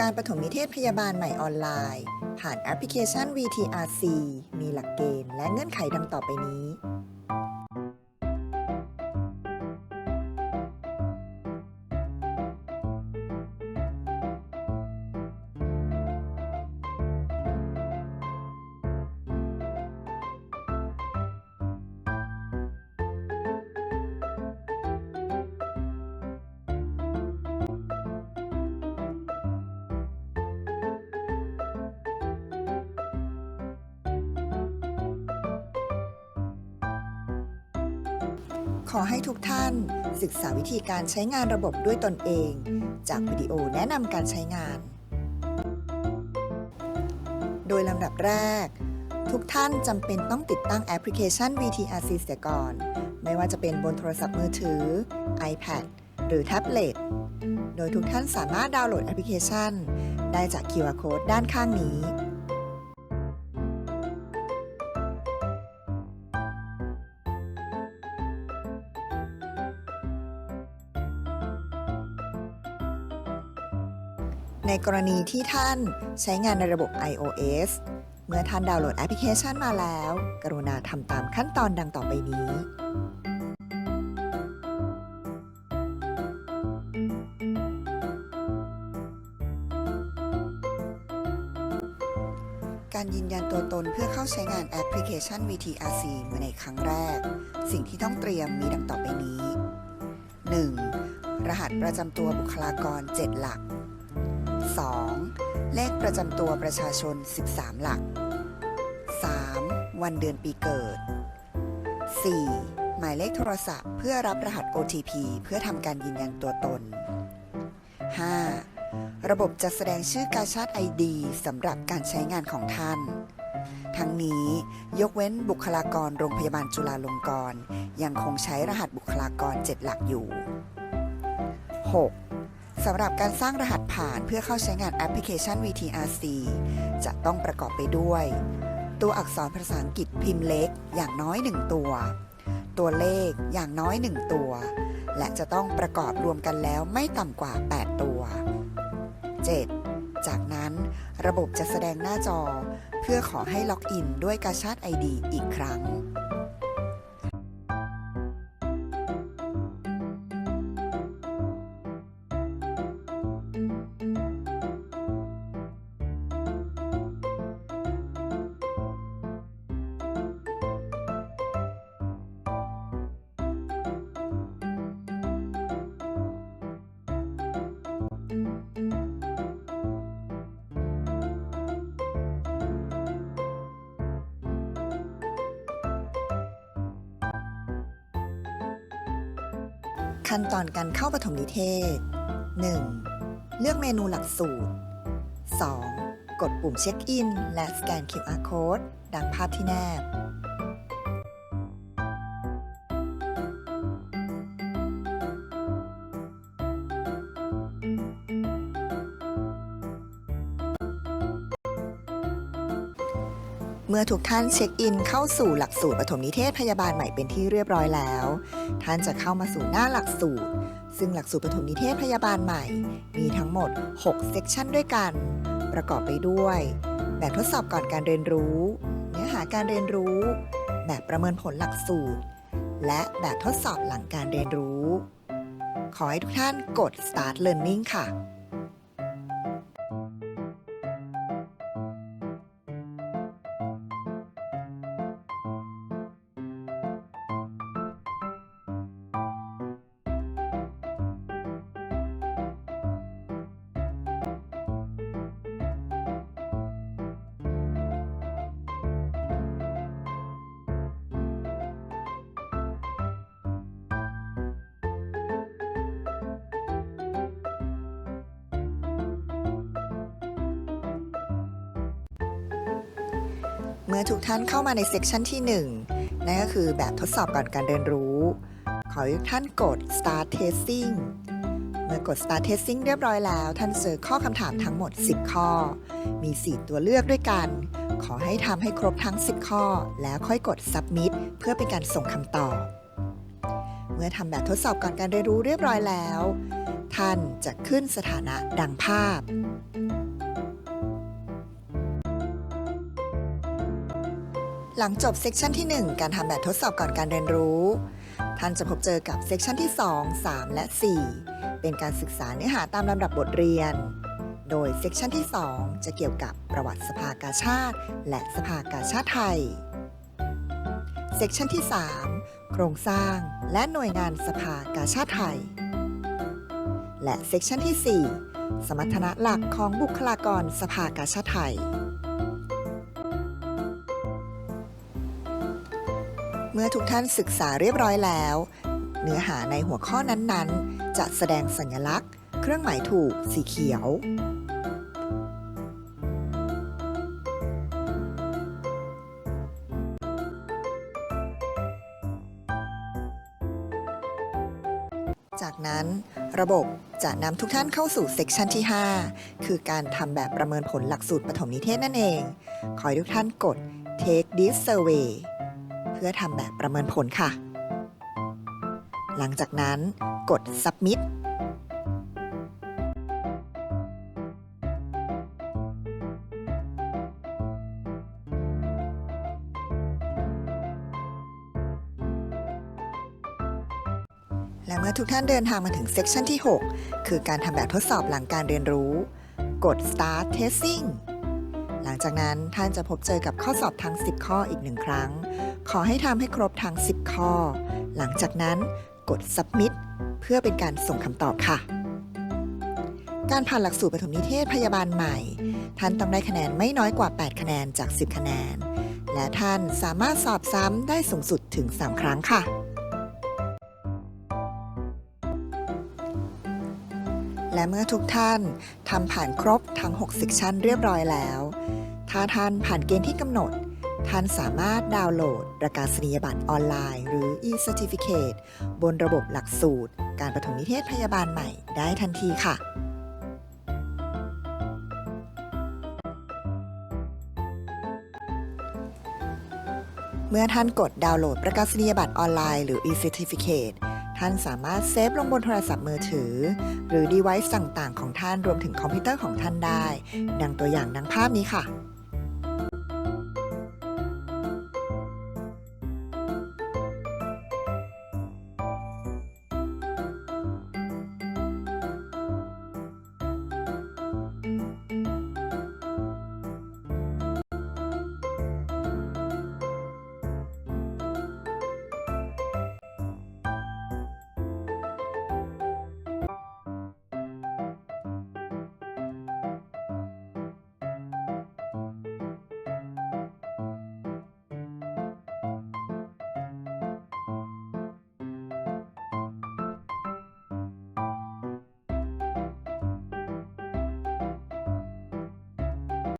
การปฐมนิเทศพยาบาลใหม่ออนไลน์ ผ่านแอปพลิเคชัน VTRC มีหลักเกณฑ์และเงื่อนไขดังต่อไปนี้ ขอให้ทุกท่าน ศึกษาวิธีการใช้งานระบบด้วยตนเอง จากวิดีโอแนะนำการใช้งาน โดยลำดับแรก ทุกท่านจำเป็นต้องติดตั้งแอปพลิเคชัน VTRC เสียก่อน ไม่ว่าจะเป็นบนโทรศัพท์มือถือ iPad หรือแท็บเล็ต โดยทุกท่านสามารถดาวน์โหลดแอปพลิเคชัน ได้จาก QR Code ด้านข้างนี้ ในกรณีที่ท่านใช้งานในระบบ iOS เมื่อท่านดาวน์โหลดแอปพลิเคชันมาแล้ว กรุณาทำตามขั้นตอนดังต่อไปนี้ การยืนยันตัวตนเพื่อเข้าใช้งานแอปพลิเคชัน VTRC มาในครั้งแรก สิ่งที่ต้องเตรียมมีดังต่อไปนี้ 1. รหัสประจำตัวบุคลากร 7 หลัก 2. เลขประจำตัวประชาชน 13 หลัก 3. วันเดือนปีเกิด 4. หมายเลขโทรศัพท์เพื่อรับรหัส OTP เพื่อทำการยืนยันตัวตน 5. ระบบจะแสดงชื่อกาชาด ID สำหรับการใช้งานของท่าน ทั้งนี้ยกเว้นบุคลากรโรงพยาบาลจุฬาลงกรณ์ยังคงใช้รหัสบุคลากร 7 หลักอยู่ 6. สำหรับการสร้างรหัสผ่านเพื่อเข้าใช้งานแอปพลิเคชัน VTRC จะต้องประกอบไปด้วย ตัวอักษรภาษาอังกฤษพิมพ์เล็กอย่างน้อย 1 ตัว ตัวเลขอย่างน้อย 1 ตัว และจะต้องประกอบรวมกันแล้วไม่ต่ำกว่า 8 ตัว 7. จากนั้นระบบจะแสดงหน้าจอ เพื่อขอให้ล็อกอินด้วยกาชาด ID อีกครั้ง ขั้นตอนการเข้าปฐมนิเทศ 1. เลือกเมนูหลักสูตร 2. กดปุ่มเช็คอิน และสแกน QR Code ดังภาพที่แนบ เมื่อทุกท่านเช็คอินเข้าสู่หลักสูตรปฐมนิเทศพยาบาลใหม่เป็นที่เรียบร้อยแล้ว ท่านจะเข้ามาสู่หน้าหลักสูตร ซึ่งหลักสูตรปฐมนิเทศพยาบาลใหม่ มีทั้งหมด 6 เซกชันด้วยกัน ประกอบไปด้วย แบบทดสอบก่อนการเรียนรู้ เนื้อหาการเรียนรู้ แบบประเมินผลหลักสูตร และแบบทดสอบหลังการเรียนรู้ ขอให้ทุกท่านกด start learning ค่ะ เมื่อทุกท่านเข้ามาในเซกชันที่ 1 นั่นก็คือแบบทดสอบก่อนการเรียนรู้ ขอให้ทุกท่านกด start testing เมื่อกด start testing เรียบร้อยแล้ว ท่านเจอข้อคำถามทั้งหมด 10 ข้อ มี 4 ตัวเลือกด้วยกัน ขอให้ทำให้ครบทั้ง 10 ข้อ แล้วค่อยกด submit เพื่อเป็นการส่งคำตอบ เมื่อทำแบบทดสอบก่อนการเรียนรู้เรียบร้อยแล้ว ท่านจะขึ้นสถานะดังภาพ หลังจบเซกชันที่ 1 การทำแบบทดสอบก่อนการเรียนรู้ ท่านจะพบเจอกับเซกชันที่ 2 3 และ 4 เป็นการศึกษาเนื้อหาตามลำดับบทเรียน โดยเซกชันที่ 2 จะเกี่ยวกับประวัติสภากาชาติ และสภากาชาติไทย เซกชันที่ 3 โครงสร้างและหน่วยงานสภากาชาติไทย และเซกชันที่ 4 สมรรถนะหลักของบุคลากรสภากาชาติไทย เมื่อทุกท่านศึกษาเรียบร้อยแล้ว เนื้อหาในหัวข้อนั้นๆ จะแสดงสัญลักษณ์ เครื่องหมายถูกสีเขียว จากนั้นระบบจะนำทุกท่านเข้าสู่เซกชันที่ 5 คือการทำแบบประเมินผลหลักสูตรปฐมนิเทศนั่นเอง ขอให้ทุกท่านกด take this survey เพื่อทำแบบประเมินผลค่ะ หลังจากนั้นกด submit และเมื่อทุกท่านเดินทางมาถึงเซกชันที่ 6 คือการทำแบบทดสอบหลังการเรียนรู้ กด start testing หลังจากนั้นท่านจะพบเจอกับข้อสอบทั้ง 10 ข้ออีกหนึ่งครั้ง ขอให้ทำให้ครบทั้ง 10 ข้อ หลังจากนั้นกด submit เพื่อเป็นการส่งคำตอบค่ะ การผ่านหลักสูตรปฐมนิเทศพยาบาลใหม่ ท่านต้องได้คะแนนไม่น้อยกว่า 8 คะแนนจาก 10 คะแนน และท่านสามารถสอบซ้ำได้สูงสุดถึง 3 ครั้งค่ะและเมื่อทุกท่านทำผ่านครบทั้ง6สิกชันเรียบร้อยแล้ว ถ้าท่านผ่านเกณฑ์ที่กำหนด ท่านสามารถดาวน์โหลด ประกาศนียบัตรออนไลน์ หรือ e-certificate บนระบบหลักสูตร การปฐมนิเทศพยาบาลใหม่ได้ทันทีค่ะเมื่อท่านกดดาวน์โหลดประกาศนียบัตรออนไลน์หรือ e-certificate ท่านสามารถเซฟลงบนโทรศัพท์มือถือ หรือ device ต่าง ๆ ของท่านรวมถึงคอมพิวเตอร์ของท่านได้ ดังตัวอย่างดังภาพนี้ค่ะ